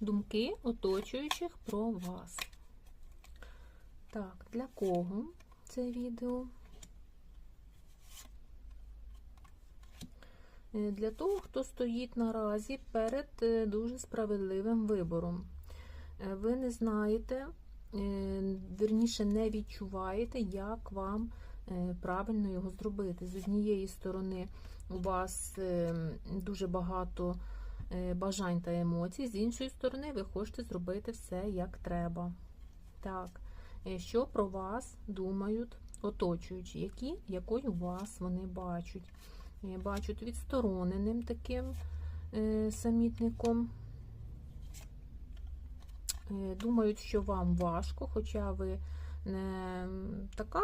думки оточуючих про вас. Так, для кого це відео? Е, Для того, хто стоїть наразі перед е, дуже справедливим вибором. Е, Ви не знаєте, е, вірніше не відчуваєте, як вам правильно його зробити. З однієї сторони, у вас е, дуже багато бажань та емоцій, з іншої сторони, ви хочете зробити все як треба. Так, е, що про вас думають оточуючі, які, якою вас вони бачать? Е, Бачать відстороненим таким е, самітником. Е, Думають, що вам важко, хоча ви не така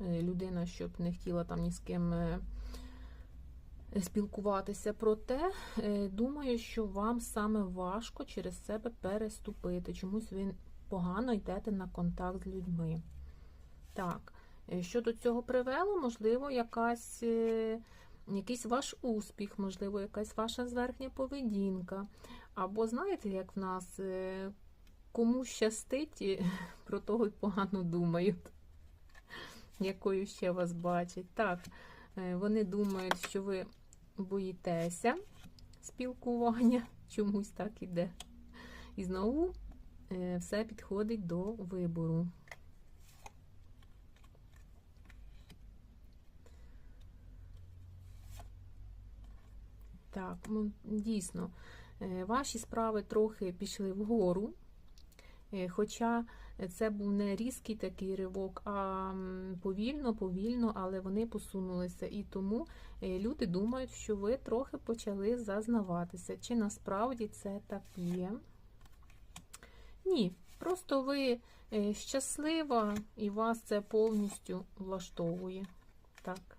е, людина, щоб не хотіла там ні з ким е, спілкуватися. Проте е, думаю, що вам саме важко через себе переступити. Чомусь ви погано йдете на контакт з людьми. Так, е, що до цього привело, можливо, якась, е, якийсь ваш успіх, можливо, якась ваша зверхня поведінка. Або знаєте, як в нас кому щастить, про того й погано думають, якою ще вас бачать. Так, вони думають, що ви боїтеся спілкування, чомусь так іде. І знову е, все підходить до вибору. Так, ну, дійсно, е, ваші справи трохи пішли вгору. Е, Хоча це був не різкий такий ривок, а повільно, повільно, але вони посунулися. І тому е, люди думають, що ви трохи почали зазнаватися. Чи насправді це так є? Ні, просто ви е, щаслива і вас це повністю влаштовує. Так.